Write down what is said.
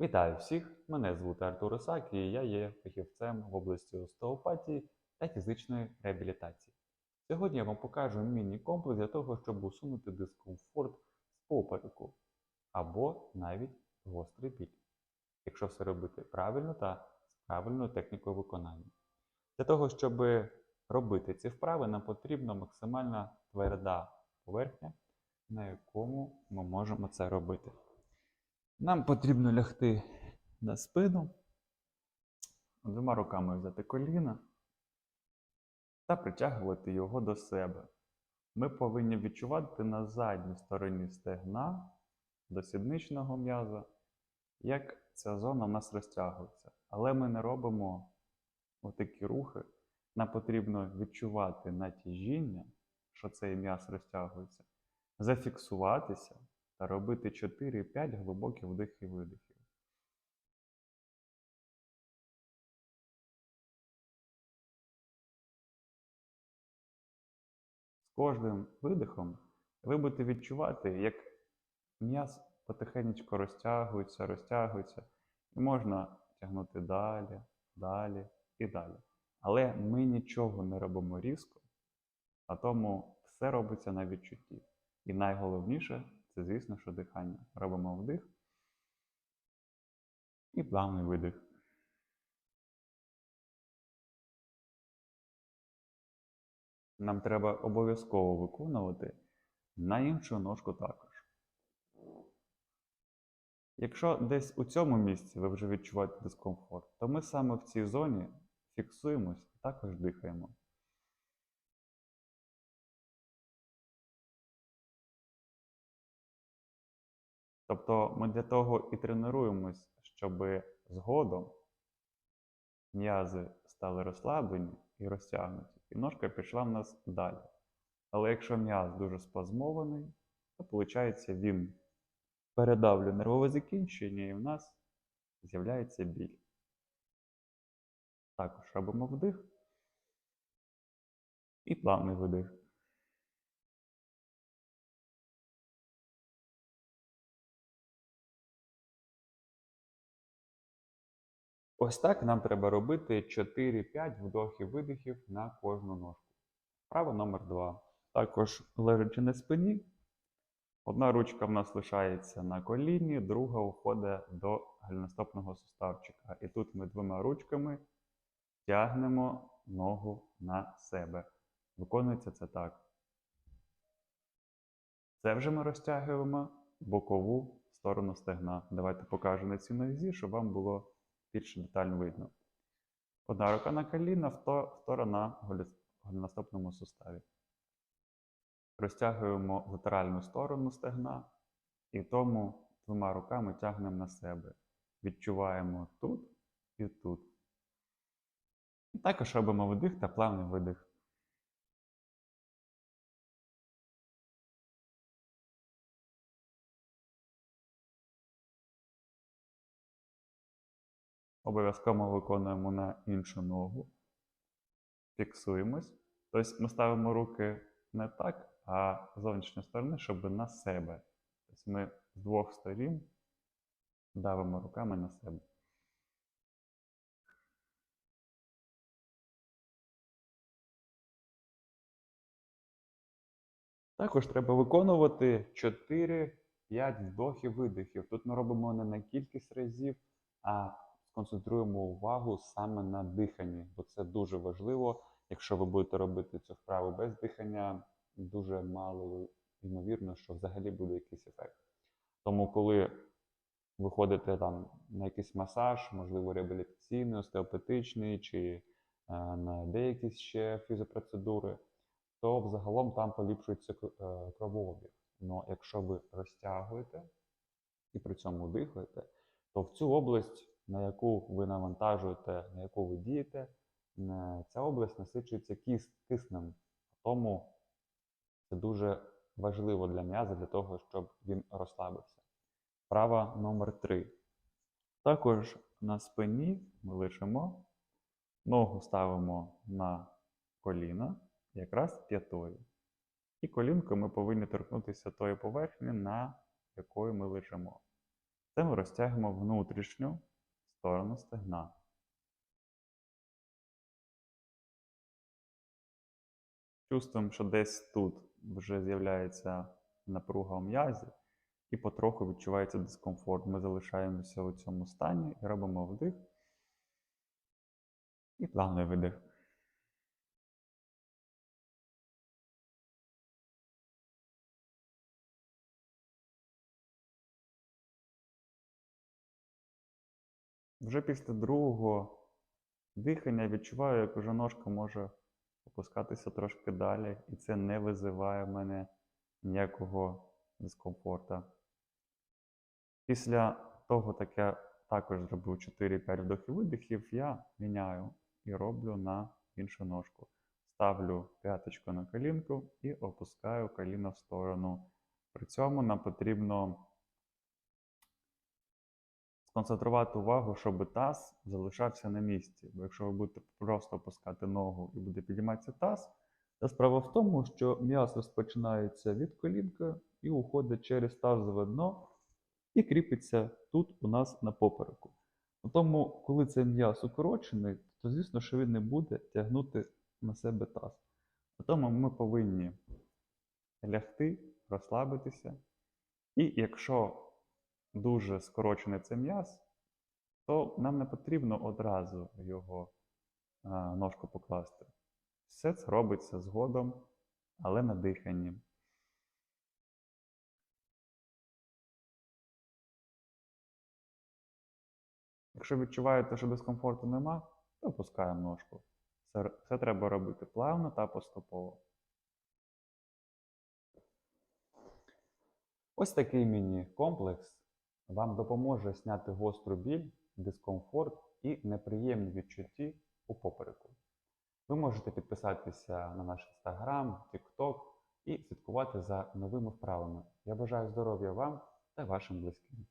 Вітаю всіх! Мене звуть Артур Ісак і я є фахівцем в області остеопатії та фізичної реабілітації. Сьогодні я вам покажу міні-комплекс для того, щоб усунути дискомфорт з попереку або навіть гострий біль, якщо все робити правильно та з правильною технікою виконання. Для того, щоб робити ці вправи, нам потрібна максимально тверда поверхня, на якому ми можемо це робити. Нам потрібно лягти на спину, двома руками взяти коліна та притягувати його до себе. Ми повинні відчувати на задній стороні стегна до сідничного м'яза, як ця зона в нас розтягується. Але ми не робимо отакі рухи. Нам потрібно відчувати натяжіння, що цей м'яз розтягується, зафіксуватися та робити 4-5 глибоких вдих і видихів. З кожним видихом ви будете відчувати, як м'яз потихеньку розтягується, розтягується, і можна тягнути далі, далі і далі. Але ми нічого не робимо різко, а тому все робиться на відчутті. І найголовніше це, звісно, що дихання. Робимо вдих і плавний видих. Нам треба обов'язково виконувати на іншу ножку також. Якщо десь у цьому місці ви вже відчуваєте дискомфорт, то ми саме в цій зоні фіксуємось і також дихаємо. Тобто ми для того і тренуємось, щоб згодом м'язи стали розслаблені і розтягнуті, і ножка пішла в нас далі. Але якщо м'яз дуже спазмований, то виходить він передавлює нервове закінчення, і в нас з'являється біль. Також робимо вдих і плавний видих. Ось так нам треба робити 4-5 вдохів-видихів на кожну ножку. Вправа номер 2. Також лежачи на спині. Одна ручка в нас лишається на коліні, друга уходить до голеностопного суставчика. І тут ми двома ручками тягнемо ногу на себе. Виконується це так. Це вже ми розтягуємо бокову сторону стегна. Давайте покажу на цій нозі, щоб вам було більш детально видно. Одна рука на коліна, втора на голеностопному суставі. Розтягуємо латеральну сторону стегна і в тому двома руками тягнемо на себе. Відчуваємо тут і тут. І також робимо видих та плавний видих. Обов'язково виконуємо на іншу ногу. Фіксуємось. Тобто ми ставимо руки не так, а з зовнішньої сторони, щоб на себе. Тобто ми з двох сторін давимо руками на себе. Також треба виконувати 4-5 вдохів-видихів. Тут ми робимо не на кількість разів, а сконцентруємо увагу саме на диханні, бо це дуже важливо. Якщо ви будете робити цю вправу без дихання, дуже мало ймовірно, що взагалі буде якийсь ефект. Тому, коли ви ходите там на якийсь масаж, можливо, реабілітаційний, остеопатичний чи е, на деякі ще фізіопроцедури, то взагалом там поліпшується е, кровообіг. Але якщо ви розтягуєте і при цьому дихаєте, то в цю область на яку ви навантажуєте, на яку ви дієте, е, ця область насичується киснем. Тому це дуже важливо для м'яза, для того, щоб він розслабився. Права номер 3. Також на спині ми лишимо, ногу ставимо на коліна, якраз п'ятою. І колінкою ми повинні торкнутися тої поверхні, на якої ми лежимо. Це ми розтягуємо внутрішню сторону стегна. Чувствуємо, що десь тут вже з'являється напруга у м'язі, і потроху відчувається дискомфорт. Ми залишаємося у цьому стані і робимо вдих і плавний видих. Вже після другого дихання відчуваю, як уже ножка може опускатися трошки далі, і це не визиває в мене ніякого дискомфорту. Після того, як я також зробив 4-5 вдохів видихів, я міняю і роблю на іншу ножку. Ставлю п'яточку на колінку і опускаю коліно в сторону. При цьому нам потрібно сконцентрувати увагу, щоб таз залишався на місці. Бо якщо ви будете просто опускати ногу і буде підійматися таз, то справа в тому, що м'яз розпочинається від колінка і уходить через тазове дно і кріпиться тут у нас на попереку. Тому, коли цей м'яз укорочений, то звісно, що він не буде тягнути на себе таз. Тому ми повинні лягти, розслабитися. І якщо дуже скорочений цей м'яз, то нам не потрібно одразу його а, ножку покласти. Все це робиться згодом, але на диханні. Якщо відчуваєте, що дискомфорту нема, то опускаємо ножку. Все, все треба робити плавно та поступово. Ось такий міні-комплекс вам допоможе зняти гостру біль, дискомфорт і неприємні відчутті у попереку. Ви можете підписатися на наш інстаграм, тікток і слідкувати за новими вправами. Я бажаю здоров'я вам та вашим близьким.